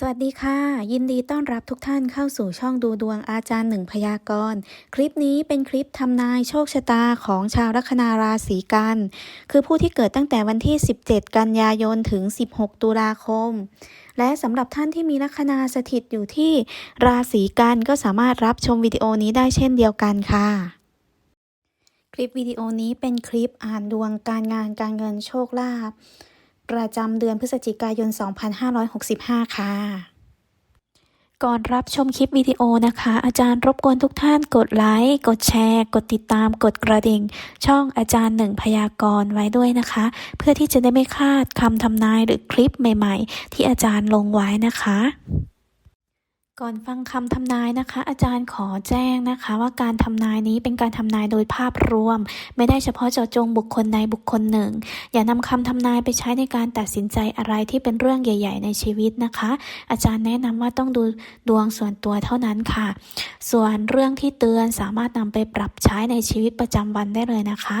สวัสดีค่ะ ยินดีต้อนรับทุกท่านเข้าสู่ช่องดูดวงอาจารย์หนึ่งพยากรณ์คลิปนี้เป็นคลิปทำนายโชคชะตาของชาวลัคนาราศีกัน คือผู้ที่เกิดตั้งแต่วันที่ 17 กันยายนถึง 16 ตุลาคม และสำหรับท่านที่มีลัคนาสถิตอยู่ที่ราศีกันก็สามารถรับชมวิดีโอนี้ได้เช่นเดียวกันค่ะ คลิปวิดีโอนี้เป็นคลิปอ่านดวงการงานการเงินโชคลาภ ประจำเดือนพฤศจิกายน 2565 ค่ะ ก่อนรับชมคลิปวิดีโอนะคะ อาจารย์รบกวนทุกท่านกดไลค์ กดแชร์ กดติดตาม กดกระดิ่ง ช่องอาจารย์หนึ่งพยากรณ์ไว้ด้วยนะคะ เพื่อที่จะได้ไม่พลาดคำทำนายหรือคลิปใหม่ ๆ ที่อาจารย์ลงไว้นะคะ ก่อนฟังคำทำนายนะคะ อาจารย์ขอแจ้งนะคะ ว่าการทำนายนี้เป็นการทำนายโดยภาพรวม ไม่ได้เฉพาะเจาะจงบุคคลใดบุคคลหนึ่ง อย่านำคำทำนายไปใช้ในการตัดสินใจอะไรที่เป็นเรื่องใหญ่ ๆ ในชีวิตนะคะ อาจารย์แนะนำว่าต้องดูดวงส่วนตัวเท่านั้นค่ะ ส่วนเรื่องที่เตือนสามารถนำไปปรับใช้ในชีวิตประจำวันได้เลยนะคะ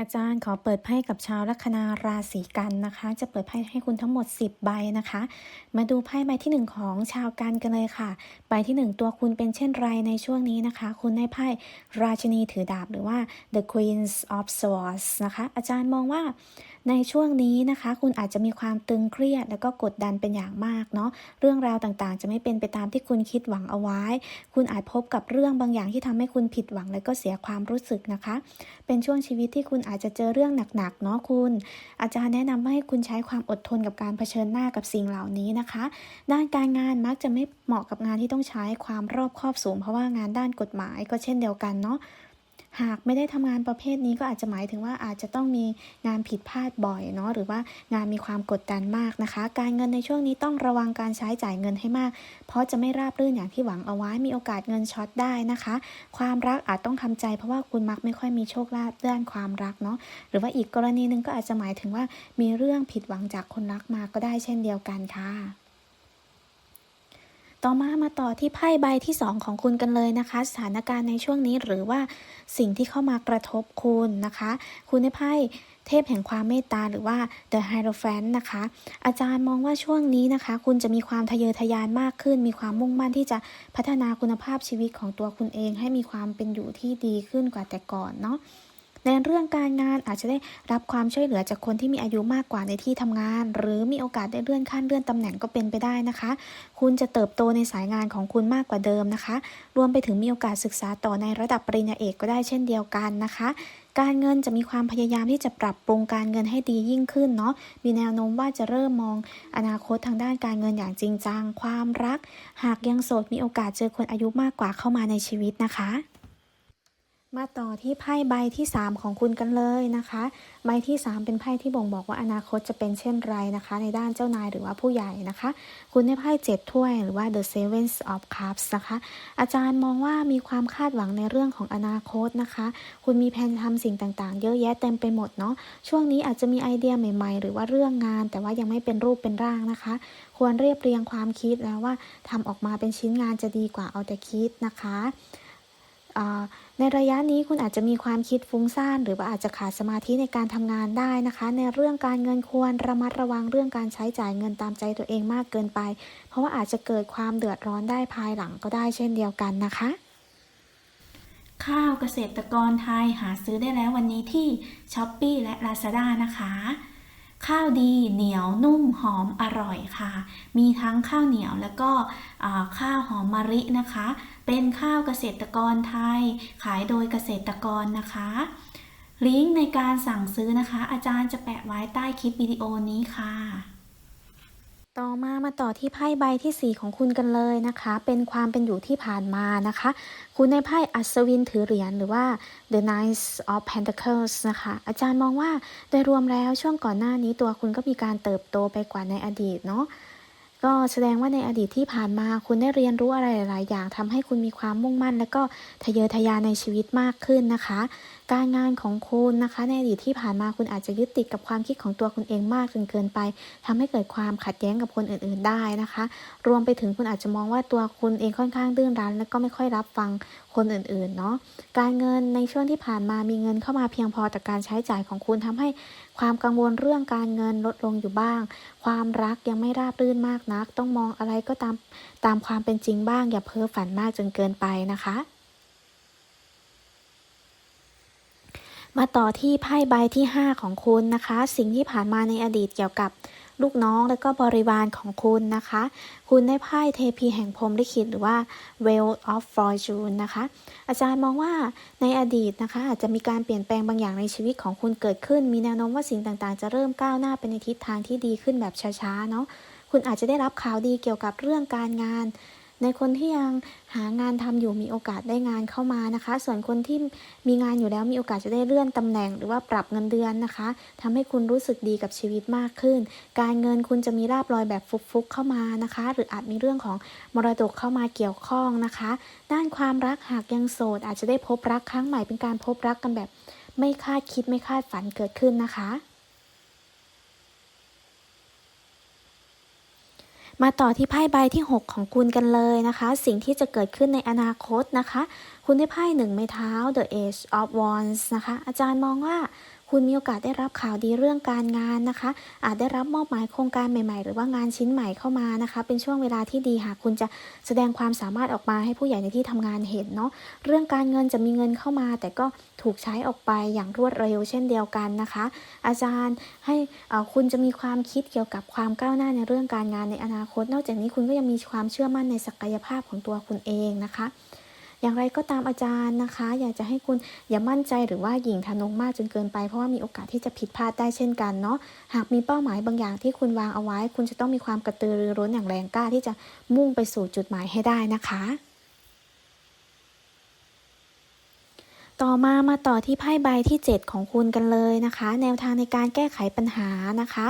อาจารย์ขอเปิดไพ่กับชาวลัคนาราศีกันนะคะ จะเปิดไพ่ให้คุณทั้งหมด 10 ใบนะคะ มาดูไพ่ใบที่ 1 ของชาวกันกันเลยค่ะ ใบที่ 1 ตัวคุณเป็นเช่นไรในช่วงนี้นะคะ คุณได้ไพ่ราชินีถือดาบหรือว่า the queens of swords นะคะ อาจารย์มองว่าในช่วงนี้นะคะ คุณอาจจะมีความตึงเครียด แล้วก็กดดันเป็นอย่างมากเนาะเรื่องราวต่างๆ จะไม่เป็นไปตามที่คุณคิดหวังเอาไว้ คุณอาจพบกับเรื่องบางอย่างที่ทำให้คุณผิดหวัง และก็เสียความรู้สึกนะคะ เป็นช่วงชีวิตที่คุณอาจจะเจอเรื่องหนักๆเนาะคุณ อาจารย์แนะนำให้คุณใช้ความอดทนกับการเผชิญหน้ากับสิ่งเหล่านี้นะคะ ด้านการงานมักจะไม่เหมาะกับงานที่ต้องใช้ความรอบคอบสูง เพราะว่างานด้านกฎหมายก็เช่นเดียวกันเนาะ หากไม่ได้ทำงานประเภทนี้ก็อาจจะหมายถึงว่าอาจจะต้องมีงานผิดพลาดบ่อยเนาะหรือว่างานมีความกดดันมากนะคะ การเงินในช่วงนี้ต้องระวังการใช้จ่ายเงินให้มาก เพราะจะไม่ราบรื่นอย่างที่หวังเอาไว้มีโอกาสเงินช็อตได้นะคะ ความรักอาจต้องทำใจ เพราะว่าคุณมักไม่ค่อยมีโชคลาภด้านความรักเนาะหรือว่าอีกกรณีหนึ่งก็อาจจะหมายถึงว่ามีเรื่องผิดหวังจากคนรักมาก็ได้เช่นเดียวกันค่ะ ต่อมามาต่อที่ไพ่ใบที่ 2 ของคุณกันเลยนะคะ สถานการณ์ในช่วงนี้หรือว่าสิ่งที่เข้ามากระทบคุณนะคะ คุณในไพ่เทพแห่งความเมตตาหรือว่า The Hierophant นะคะ อาจารย์มองว่าช่วงนี้นะคะ คุณจะมีความทะเยอทะยานมากขึ้น มีความมุ่งมั่นที่จะพัฒนาคุณภาพชีวิตของตัวคุณเอง ให้มีความเป็นอยู่ที่ดีขึ้นกว่าแต่ก่อนเนาะ ในเรื่องการงานอาจจะได้รับความช่วยเหลือจากคนที่มีอายุมากกว่าในที่ทำงาน หรือมีโอกาสได้เลื่อนขั้นเลื่อนตำแหน่งก็เป็นไปได้นะคะ คุณจะเติบโตในสายงานของคุณมากกว่าเดิมนะคะ รวมไปถึงมีโอกาสศึกษาต่อในระดับปริญญาเอกก็ได้เช่นเดียวกันนะคะการเงินจะมีความพยายามที่จะปรับปรุงการเงินให้ดียิ่งขึ้นเนาะ มีแนวโน้มว่าจะเริ่มมองอนาคตทางด้านการเงินอย่างจริงจัง ความรัก หากยังโสดมีโอกาสเจอคนอายุมากกว่าเข้ามาในชีวิตนะคะ มาต่อที่ไพ่ใบที่ 3 ของคุณกันเลยนะคะ ใบที่ 3 เป็นไพ่ที่บ่งบอกว่าอนาคตจะเป็นเช่นไรนะคะ ในด้านเจ้านายหรือว่าผู้ใหญ่นะคะ คุณได้ไพ่เจ็ดถ้วยหรือว่า the seven of cups นะคะ อาจารย์มองว่ามีความคาดหวังในเรื่องของอนาคตนะคะ คุณมีแผนทำสิ่งต่างๆ เยอะแยะเต็มไปหมดเนาะช่วงนี้อาจจะมีไอเดียใหม่ ๆ หรือว่าเรื่องงาน แต่ว่ายังไม่เป็นรูปเป็นร่างนะคะ ควรเรียบเรียงความคิดแล้วว่าทำออกมาเป็นชิ้นงานจะดีกว่าเอาแต่คิดนะคะ ในระยะนี้คุณอาจจะมีความคิดฟุ้งซ่าน หรือว่าอาจจะขาดสมาธิในการทำงานได้นะคะ ในเรื่องการเงินควรระมัดระวังเรื่องการใช้จ่ายเงินตามใจตัวเองมากเกินไป เพราะว่าอาจจะเกิดความเดือดร้อนได้ภายหลังก็ได้เช่นเดียวกันนะคะ ข้าวเกษตรกรไทยหาซื้อได้แล้ววันนี้ที่ช้อปปีและ Lazada นะคะ ข้าวดีเหนียวนุ่มหอมอร่อยค่ะ มีทั้งข้าวเหนียวแล้วก็ข้าวหอมมะรินะคะ เป็นข้าวเกษตรกรไทย ขายโดยเกษตรกรนะคะลิงก์ในการสั่งซื้อนะคะ อาจารย์จะแปะไว้ใต้คลิปวิดีโอนี้ค่ะ ต่อมามาต่อที่ไพ่ใบที่ 4 ของคุณกันเลยนะคะ เป็นความเป็นอยู่ที่ผ่านมานะคะ คุณในไพ่อัศวินถือเหรียญหรือว่า the knight of pentacles นะคะ อาจารย์มองว่าโดยรวมแล้วช่วงก่อนหน้านี้ตัวคุณก็มีการเติบโตไปกว่าในอดีตเนาะก็แสดงว่าในอดีตที่ผ่านมาคุณได้เรียนรู้อะไรหลายอย่างทำให้คุณมีความมุ่งมั่น และก็ทะเยอทะยานในชีวิตมากขึ้นนะคะการงานของคุณนะคะในอดีตที่ผ่านมาคุณอาจจะยึดติดกับความคิดของตัวคุณเองมากจนเกินไปทำให้เกิดความขัดแย้งกับคนอื่น ๆได้นะคะ รวมไปถึงคุณอาจจะมองว่าตัวคุณเองค่อนข้างดื้อรั้น และก็ไม่ค่อยรับฟังคนอื่น ๆ เนาะการเงินในช่วงที่ผ่านมามีเงินเข้ามาเพียงพอต่อการใช้จ่ายของคุณทำให้ความกังวลเรื่องการเงินลดลงอยู่บ้าง ความรักยังไม่ราบรื่นมากนัก ต้องมองอะไรก็ตามตามความเป็นจริงบ้าง อย่าเพ้อฝันมากจนเกินไปนะคะ มาต่อที่ไพ่ใบที่ 5 ของคุณนะคะ สิ่งที่ผ่านมาในอดีตเกี่ยวกับลูกน้องและก็บริวารของคุณนะคะ คุณได้ไพ่เทพีแห่งพรมลิขิตหรือว่า Wheel of Fortune นะคะ อาจารย์มองว่าในอดีตนะคะ อาจจะมีการเปลี่ยนแปลงบางอย่างในชีวิตของคุณเกิดขึ้น มีแนวโน้มว่าสิ่งต่างๆ จะเริ่มก้าวหน้าไปในทิศทางที่ดีขึ้นแบบช้าๆ เนาะคุณอาจจะได้รับข่าวดีเกี่ยวกับเรื่องการงาน ในคนที่ยังหางานทำอยู่มีโอกาสได้งานเข้ามานะคะ ส่วนคนที่มีงานอยู่แล้วมีโอกาสจะได้เลื่อนตำแหน่ง หรือว่าปรับเงินเดือนนะคะทำให้คุณรู้สึกดีกับชีวิตมากขึ้น การเงินคุณจะมีราบรอยแบบฟุกๆเข้ามานะคะ หรืออาจมีเรื่องของมรดกเข้ามาเกี่ยวข้องนะคะ ด้านความรักหากยังโสด อาจจะได้พบรักครั้งใหม่เป็นการพบรักกันแบบ ไม่คาดคิดไม่คาดฝันเกิดขึ้นนะคะ มาต่อที่ไพ่ใบที่ 6 ของคุณกันเลยนะคะ สิ่งที่จะเกิดขึ้นในอนาคตนะคะ คุณได้ไพ่หนึ่งไม้เท้า The Age of Wands นะคะ อาจารย์มองว่า คุณมีโอกาสได้รับข่าวดีเรื่องการงานนะคะ อาจได้รับมอบหมายโครงการใหม่ๆ หรือว่างานชิ้นใหม่เข้ามานะคะ เป็นช่วงเวลาที่ดีหากคุณจะแสดงความสามารถออกมาให้ผู้ใหญ่ในที่ทำงานเห็นเนาะเรื่องการเงินจะมีเงินเข้ามา แต่ก็ถูกใช้ออกไปอย่างรวดเร็วเช่นเดียวกันนะคะ อาจารย์ให้คุณจะมีความคิดเกี่ยวกับความก้าวหน้าในเรื่องการงานในอนาคต นอกจากนี้คุณก็ยังมีความเชื่อมั่นในศักยภาพของตัวคุณเองนะคะ อย่างไรก็ตามอาจารย์นะคะ อยากจะให้คุณอย่ามั่นใจหรือว่าหยิ่งทะนงมากจนเกินไป เพราะว่ามีโอกาสที่จะผิดพลาดได้เช่นกันเนาะหากมีเป้าหมายบางอย่างที่คุณวางเอาไว้ คุณจะต้องมีความกระตือรือร้นอย่างแรงกล้าที่จะมุ่งไปสู่จุดหมายให้ได้นะคะต่อมามาต่อที่ไพ่ใบที่ 7 ของคุณกันเลยนะคะ แนวทางในการแก้ไขปัญหานะคะ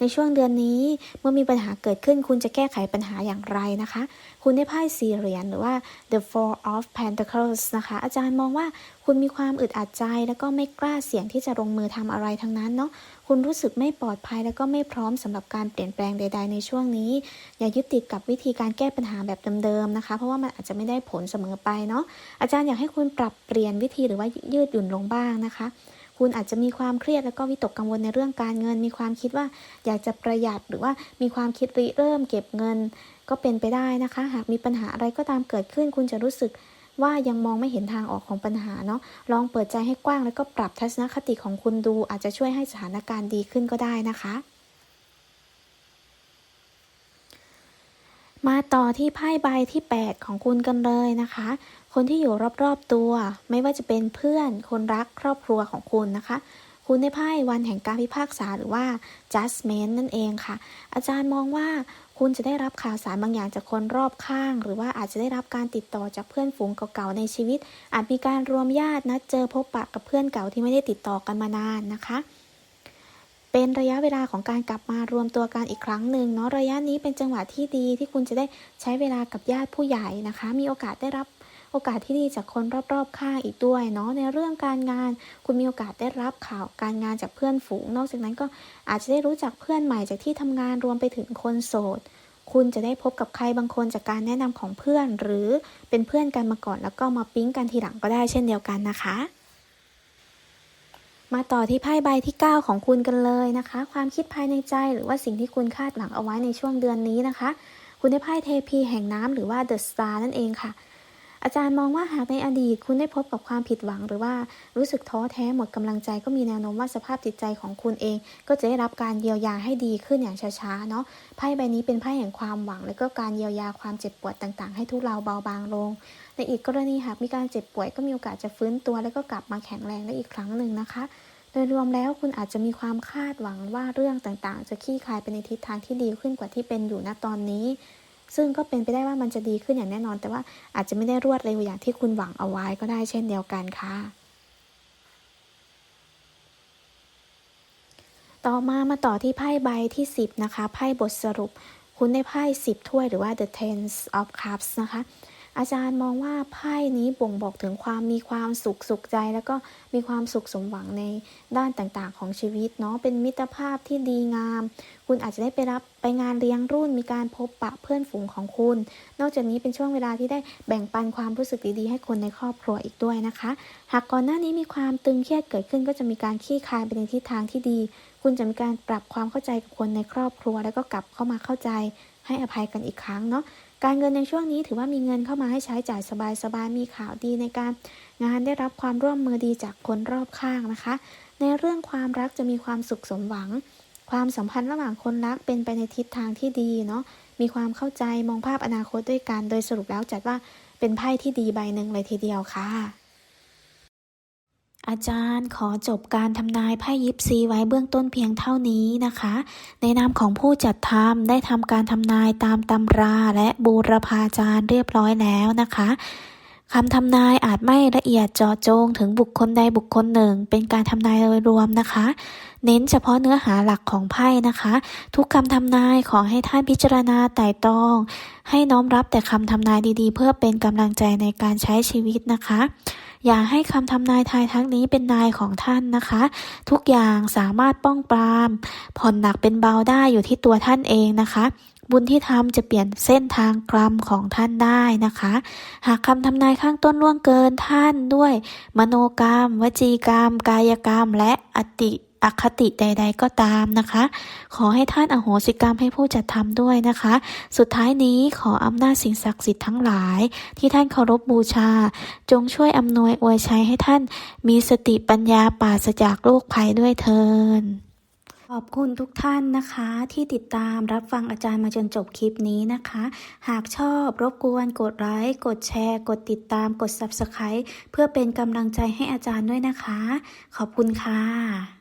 ในช่วงเดือนนี้เมื่อมีปัญหาเกิดขึ้น คุณจะแก้ไขปัญหาอย่างไรนะคะ คุณได้ไพ่สี่เหรียญหรือว่า the four of pentacles นะคะ อาจารย์มองว่าคุณมีความอึดอัดใจ แล้วก็ไม่กล้าเสี่ยงที่จะลงมือทำอะไรทั้งนั้นเนาะคุณรู้สึกไม่ปลอดภัย แล้วก็ไม่พร้อมสำหรับการเปลี่ยนแปลงใด ๆ ในช่วงนี้ อย่ายึดติดกับวิธีการแก้ปัญหาแบบเดิมๆนะคะ เพราะว่ามันอาจจะไม่ได้ผลเสมอไปเนาะอาจารย์อยากให้คุณปรับเปลี่ยนวิธีหรือว่ายืดหยุ่นลงบ้างนะคะ คุณอาจจะมีความเครียดแล้วก็วิตกกังวลในเรื่องการเงิน มีความคิดว่าอยากจะประหยัดหรือว่ามีความคิดริเริ่มเก็บเงิน ก็เป็นไปได้นะคะ หากมีปัญหาอะไรก็ตามเกิดขึ้น คุณจะรู้สึกว่ายังมองไม่เห็นทางออกของปัญหาเนาะลองเปิดใจให้กว้างแล้วก็ปรับทัศนคติของคุณดู อาจจะช่วยให้สถานการณ์ดีขึ้นก็ได้นะคะ มาต่อที่ไพ่ใบที่ 8 ของคุณกันเลยนะคะ คนที่อยู่รอบๆตัว ไม่ว่าจะเป็นเพื่อน คนรักครอบครัวของคุณนะคะ คุณได้ไพ่วันแห่งการพิพากษาหรือว่า judgment นั่นเองค่ะ อาจารย์มองว่าคุณจะได้รับข่าวสารบางอย่างจากคนรอบข้าง หรือว่าอาจจะได้รับการติดต่อจากเพื่อนฝูงเก่าๆในชีวิต อาจมีการรวมญาตินัดเจอพบปะกับเพื่อนเก่าที่ไม่ได้ติดต่อกันมานานนะคะ เป็นระยะเวลาของการกลับมารวมตัวกันอีกครั้งหนึ่งเนาะระยะนี้เป็นจังหวะที่ดีที่คุณจะได้ใช้เวลากับญาติผู้ใหญ่นะคะ มีโอกาสได้รับโอกาสที่ดีจากคนรอบๆข้างอีกด้วยเนาะในเรื่องการงาน คุณมีโอกาสได้รับข่าวการงานจากเพื่อนฝูง นอกจากนั้นก็อาจจะได้รู้จักเพื่อนใหม่จากที่ทำงานรวมไปถึงคนโสด คุณจะได้พบกับใครบางคนจากการแนะนำของเพื่อน หรือเป็นเพื่อนกันมาก่อนแล้วก็มาปิ๊งกันทีหลังก็ได้เช่นเดียวกันนะคะ มาต่อที่ไพ่ใบที่ 9 ของคุณกันเลยนะคะ ความคิดภายในใจหรือว่าสิ่งที่คุณคาดหวังเอาไว้ในช่วงเดือนนี้นะคะ คุณได้ไพ่เทพีแห่งน้ำหรือว่าเดอะสตาร์นั่นเองค่ะ อาจารย์มองว่าหากในอดีตคุณได้พบกับความผิดหวัง หรือว่ารู้สึกท้อแท้หมดกำลังใจก็มีแนวโน้มว่าสภาพจิตใจของคุณเอง ก็จะได้รับการเยียวยาให้ดีขึ้นอย่างช้าๆเนาะไพ่ใบนี้เป็นไพ่แห่งความหวัง และก็การเยียวยาความเจ็บปวดต่างๆ ให้ทุเราเบาบางลงในอีกกรณีหากมีการเจ็บป่วยก็มีโอกาสจะฟื้นตัว แล้วก็กลับมาแข็งแรงได้อีกครั้งหนึ่งนะคะ โดยรวมแล้วคุณอาจจะมีความคาดหวังว่าเรื่องต่างๆ จะคลี่คลายไปในทิศทางที่ดีขึ้นกว่าที่เป็นอยู่ณตอนนี้ ซึ่งก็เป็นไปได้ว่ามันจะดีขึ้นอย่างแน่นอน แต่ว่าอาจจะไม่ได้รวดเร็วอย่างที่คุณหวังเอาไว้ก็ได้เช่นเดียวกันค่ะ ต่อมามาต่อที่ไพ่ใบที่ 10 นะคะ ไพ่บทสรุป คุณได้ไพ่สิบถ้วยหรือว่า the tens of cups นะคะ อาจารย์มองว่าไพ่นี้บ่งบอกถึงความมีความสุขสุขใจ แล้วก็มีความสุขสมหวังในด้านต่างๆ ของชีวิตเนาะเป็นมิตรภาพที่ดีงาม คุณอาจจะได้ไปรับไปงานเลี้ยงรุ่นมีการพบปะเพื่อนฝูงของคุณ นอกจากนี้เป็นช่วงเวลาที่ได้แบ่งปันความรู้สึกดีๆ ให้คนในครอบครัวอีกด้วยนะคะ หากก่อนหน้านี้มีความตึงเครียดเกิดขึ้นก็จะมีการคลี่คลายไปในทิศทางที่ดี คุณจะมีการปรับความเข้าใจกับคนในครอบครัว แล้วก็กลับเข้ามาเข้าใจให้อภัยกันอีกครั้งเนาะ การเงินในช่วงนี้ถือว่ามีเงินเข้ามาให้ใช้จ่ายสบายๆ มีข่าวดีในการงานได้รับความร่วมมือดีจากคนรอบข้างนะคะ ในเรื่องความรักจะมีความสุขสมหวัง ความสัมพันธ์ระหว่างคนรักเป็นไปในทิศทางที่ดีเนาะ มีความเข้าใจมองภาพอนาคตด้วยกัน โดยสรุปแล้วจัดว่าเป็นไพ่ที่ดีใบหนึ่งเลยทีเดียวค่ะ อาจารย์ขอจบการทำนายไพ่ยิปซีไว้เบื้องต้นเพียงเท่านี้นะคะ ในนามของผู้จัดทำได้ทำการทำนายตามตำราและบูรพาจารย์เรียบร้อยแล้วนะคะคำทำนายอาจไม่ละเอียดเจาะจงถึงบุคคลใดบุคคลหนึ่ง เป็นการทำนายโดยรวมนะคะ เน้นเฉพาะเนื้อหาหลักของไพ่นะคะ ทุกคำทำนายขอให้ท่านพิจารณาไต่ตรอง ให้น้อมรับแต่คำทำนายดีๆ เพื่อเป็นกำลังใจในการใช้ชีวิตนะคะ อย่าให้คำทำนายทายทั้งนี้เป็นนายของท่านนะคะ ทุกอย่างสามารถป้องปราม ผ่อนหนักเป็นเบาได้อยู่ที่ตัวท่านเองนะคะบุญที่ทำจะเปลี่ยนเส้นทางกรรมของท่านได้นะคะ หากคำทำนายข้างต้นล่วงเกินท่านด้วย มโนกรรม วจีกรรม กายกรรม และอติ อคติใด ๆ ก็ตามนะคะ ขอให้ท่านอโหสิกรรมให้ผู้จัดทำด้วยนะคะ สุดท้ายนี้ขออำนาจสิ่งศักดิ์สิทธิ์ทั้งหลาย ที่ท่านเคารพบูชา จงช่วยอำนวยอวยชัยให้ท่านมีสติปัญญาปราศจากโรคภัยด้วยเทินขอบคุณทุกท่านนะคะที่ติดตามรับฟังอาจารย์มาจนจบคลิปนี้นะคะ หากชอบรบกวนกดไลค์กดแชร์ กดติดตามกด Subscribe เพื่อเป็นกำลังใจให้อาจารย์ด้วยนะคะ ขอบคุณค่ะ